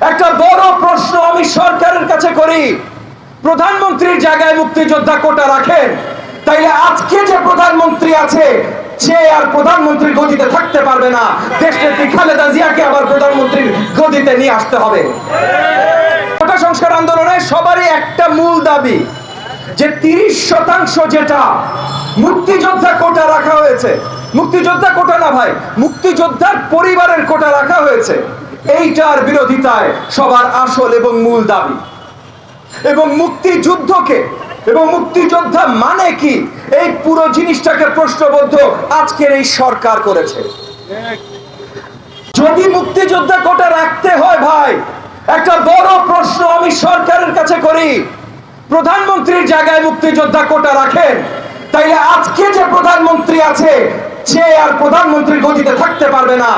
একটা বড় প্রশ্ন আমি সরকারের কাছে করি। প্রধানমন্ত্রীর জায়গায় মুক্তিযোদ্ধা কোটা রাখেন, তাইলে আজকে যে প্রধানমন্ত্রী আছে, সে আর প্রধানমন্ত্রীর গদিতে থাকতে পারবে না। দেশনেত্রী খালেদা জিয়াকে আবার প্রধানমন্ত্রীর গদিতে নিয়ে আসতে হবে। কোটা সংস্কার আন্দোলনে সবারই একটা মূল দাবি, যে তিরিশ শতাংশ যেটা মুক্তিযোদ্ধা কোটা রাখা হয়েছে, মুক্তিযোদ্ধা কোটা না ভাই, মুক্তিযোদ্ধার পরিবারের কোটা রাখা হয়েছে এইটার বিরোধিতায় সবার আসল এবং মূল দাবি। এবং মুক্তিযুদ্ধকে এবং মুক্তিযোদ্ধা মানে কি? এই পুরো জিনিসটাকে প্রশ্নবদ্ধ আজকের এই সরকার করেছে। যদি মুক্তিযোদ্ধা কোটা রাখতে হয় ভাই, একটা বড় প্রশ্ন আমি সরকারের কাছে করি। প্রধানমন্ত্রীর জায়গায় মুক্তিযোদ্ধা কোটা রাখেন, তাইলে আজকে যে প্রধানমন্ত্রী আছে সে আর প্রধানমন্ত্রীর গদিতে থাকতে পারবে না।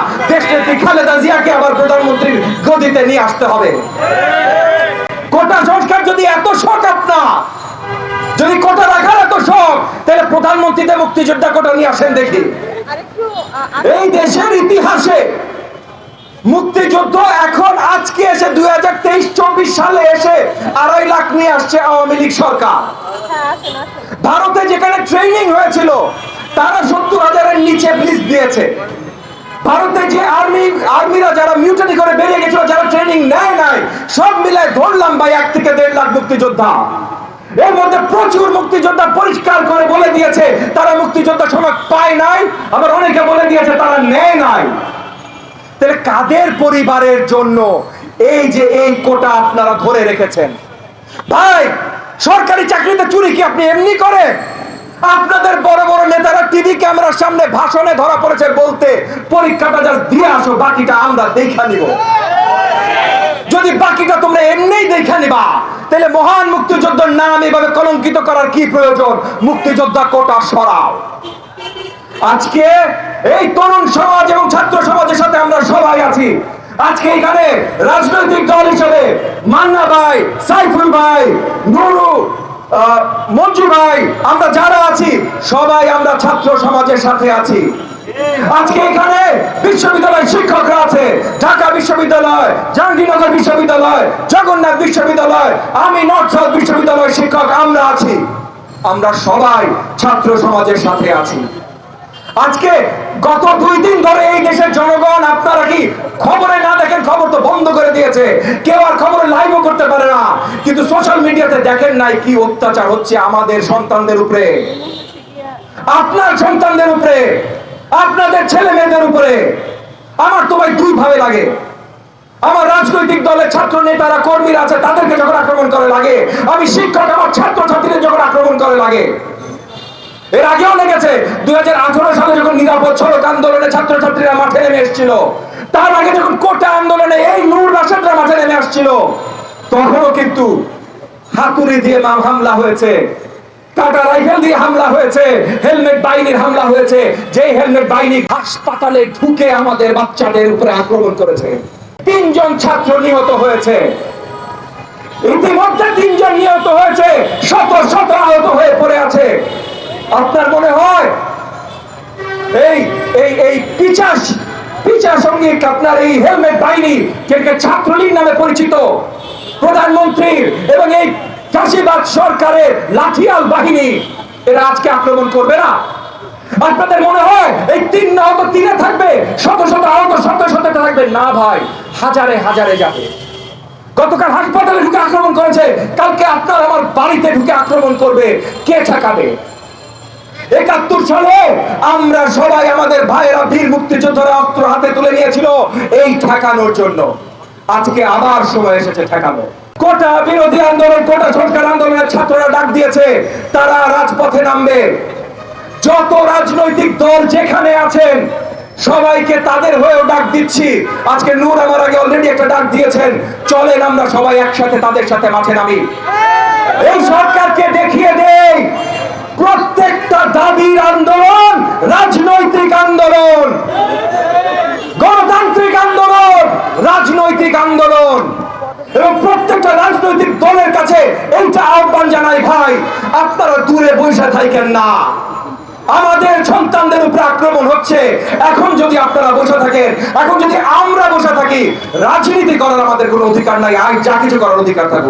খালেদা জিয়াকে আবার প্রধানমন্ত্রীর গদিতে নিয়ে আসতে হবে? কোটা সংস্কার যদি এত শখ যদি কোটা রাখার এত শখ তাহলে প্রধানমন্ত্রীতে মুক্তিযোদ্ধা কোটা নিয়ে আসেন দেখি। এই দেশের ইতিহাসে মুক্তিযুদ্ধ এখন আজকে এসে দুই হাজার তেইশ চব্বিশ সালে এসে আড়াই লাখ নিয়ে আসছে আওয়ামী লীগ সরকার। হ্যাঁ। ভারতে যেখানে ট্রেনিং হয়েছিল তারা সত্তর হাজারের নিচে ব্লিজ দিয়েছে। ভারতে যে আর্মি আর্মিরা যারা মিউটানি করে বেরিয়ে গেছিল, যারা ট্রেনিং নেয় নাই, সব মিলায় ধরলাম ভাই এক থেকে দেড় লাখ মুক্তিযোদ্ধা। এর মধ্যে প্রচুর মুক্তিযোদ্ধা পরিষ্কার করে বলে দিয়েছে, তারা মুক্তিযোদ্ধা সনদ পায় নাই, আবার অনেকে বলে দিয়েছে তারা নেয় নাই। তাহলে কাদের পরিবারের জন্য এই যে এই কোটা আপনারা ধরে রেখেছেন? ভাই, সরকারি চাকরিতে চুরি কি আপনি এমনি করেন? আপনাদের বড় টিভি ক্যামেরার সামনে ভাষণে ধরা পড়েছে বলতে, পরীক্ষাটা জাস্ট দিয়ে আসো, বাকিটা আমরা দেখা নিব। যদি বাকিটা তোমরা এমনিই দেখা নিবা, তাহলে মহান মুক্তিযোদ্ধার নাম এভাবে কলঙ্কিত করার কি প্রয়োজন? মুক্তিযোদ্ধা কোটা সরাও। আজকে এই তরুণ সমাজ এবং ছাত্র সমাজের সাথে আমরা সবাই আছি। আজকে এখানে রাজনৈতিক দল হিসেবে মান্না ভাই, সাইফুল ভাই, নুরু মঞ্জু ভাই, আমরা যারা আছি, সবাই আমরা ছাত্র সমাজের সাথে আছি। আজকে এখানে বিশ্ববিদ্যালয় শিক্ষকরা আছে। ঢাকা বিশ্ববিদ্যালয়, জাহাঙ্গীরনগর বিশ্ববিদ্যালয়, জগন্নাথ বিশ্ববিদ্যালয়, আমি নর্থ সাউথ বিশ্ববিদ্যালয় শিক্ষক, আমরা আছি। আমরা সবাই ছাত্র সমাজের সাথে আছি। আজকে গত দুই দিন ধরে এই দেশের জনগণ, আপনারা কি খবরে না দেখেন, খবর তো বন্ধ করে দিয়েছে। কেউ আর খবরে লাইভও করতে পারে না। কিন্তু সোশ্যাল মিডিয়াতে দেখেন নাই কি অত্যাচার হচ্ছে আমাদের সন্তানদের উপরে। আপনার সন্তানদের উপরে, আপনাদের ছেলে মেয়েদের উপরে। আমার তো ভাই দুই ভাবে লাগে। আমার রাজনৈতিক দলের ছাত্র নেতারা, কর্মীরা আছে, তাদেরকে যখন আক্রমণ করে লাগে, আমি শিক্ষক, আমার ছাত্র ছাত্রীদের যখন আক্রমণ করে লাগে। এর আগেও লেগেছে, দুই হাজার আঠারো সালে যখন নিরাপদ সড়ক আন্দোলনে ছাত্রছাত্রীরা মাঠে নেমে এসেছিল তার আগে যখন কোটা আন্দোলনে এই নূর রাশেদরা মাঠে নেমে আসছিল, তখনও কিন্তু হাতুড়ি দিয়ে মাম হামলা হয়েছে, টাটা রাইফেল দিয়ে হামলা হয়েছে, হেলমেট বাহিনীর হামলা হয়েছে যে হেলমেট বাহিনী হাসপাতালে ঢুকে আমাদের বাচ্চাদের উপরে আক্রমণ করেছে। তিনজন ছাত্র নিহত হয়েছে। ইতিমধ্যে তিনজন নিহত হয়েছে, শত শত আহত হয়ে পড়ে আছে। আপনার মনে হয় এই এই এই পিচাস পিচা সংগীত আপনার এই হেলমেট বাহিনী যেটাকে ছাত্রলীগ নামে পরিচিত প্রধানমন্ত্রীর এবং এই চাষিবাদ সরকারের লাঠিয়াল বাহিনী, এরা আজকে আক্রমণ করবে না? আপনাদের মনে হয় এই তিন আহত তিনে থাকবে? শত শত আহত শত শত থাকবে? না ভাই, হাজারে হাজারে যাবে। গতকাল হাসপাতালে ঢুকে আক্রমণ করেছে, কালকে আপনার আমার বাড়িতে ঢুকে আক্রমণ করবে। কে ঠেকাবে? একাত্তর সালে আমরা সবাই আমাদের ভাইয়েরা বীর মুক্তিযোদ্ধারা অস্ত্র হাতে তুলে নিয়েছিল এই ঠেকানোর জন্য। আজকে আবার সময় এসেছে ঠেকানো। কোটা বিরোধী আন্দোলন, কোটা সংস্কার আন্দোলনের ছাত্ররা ডাক দিয়েছে, তারা রাজপথে নামবে। যত রাজনৈতিক দল যেখানে আছেন, সবাইকে তাদের হয়েও ডাক দিচ্ছি। আজকে নূর আমার আগে অলরেডি একটা ডাক দিয়েছেন, চলেন আমরা সবাই একসাথে তাদের সাথে মাঠে নামি। এই সরকারকে দেখিয়ে দেই প্রত্যেকটা দাবির আন্দোলন, রাজনৈতিক আন্দোলন। গণতান্ত্রিক আন্দোলন, রাজনৈতিক আন্দোলন। এবং প্রত্যেকটা রাজনৈতিক দলের কাছে এইটা আহ্বান জানাই, ভাই, আপনারা দূরে বসে থাকেন না। আমাদের সন্তানদের উপরে আক্রমণ হচ্ছে। এখন যদি আপনারা বসে থাকেন, এখন যদি আমরা বসে থাকি, রাজনীতি করার আমাদের কোনো অধিকার নাই। আর যা কিছু করার অধিকার থাকুক।